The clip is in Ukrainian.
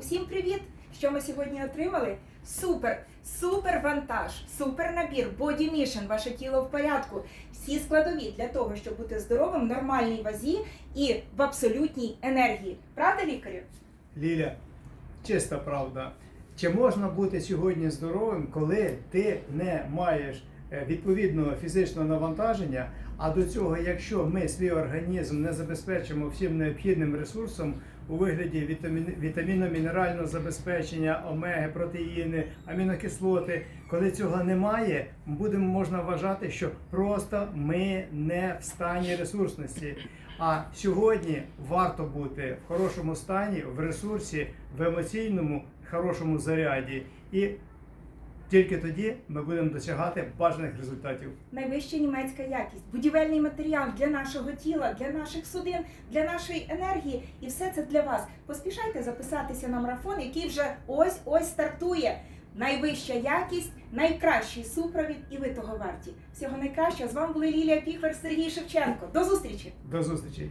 Усім привіт! Що ми сьогодні отримали? Супер! Супер вантаж, супер набір, Body Mission, ваше тіло в порядку. Всі складові для того, щоб бути здоровим, в нормальній вазі і в абсолютній енергії. Правда, лікарю? Ліля, чиста правда. Чи можна бути сьогодні здоровим, коли ти не маєш відповідного фізичного навантаження? А до цього, якщо ми свій організм не забезпечимо всім необхідним ресурсом у вигляді вітамін, вітамінно-мінерального забезпечення, омеги, протеїни, амінокислоти, коли цього немає, будемо можна вважати, що просто ми не в стані ресурсності. А сьогодні варто бути в хорошому стані, в ресурсі, в емоційному хорошому заряді. І тільки тоді ми будемо досягати бажаних результатів. Найвища німецька якість, будівельний матеріал для нашого тіла, для наших судин, для нашої енергії. І все це для вас. Поспішайте записатися на марафон, який вже ось ось стартує. Найвища якість, найкращий супровід, і ви того варті. Всього найкращого. З вами були Лілія Піхвер, Сергій Шевченко. До зустрічі! До зустрічі!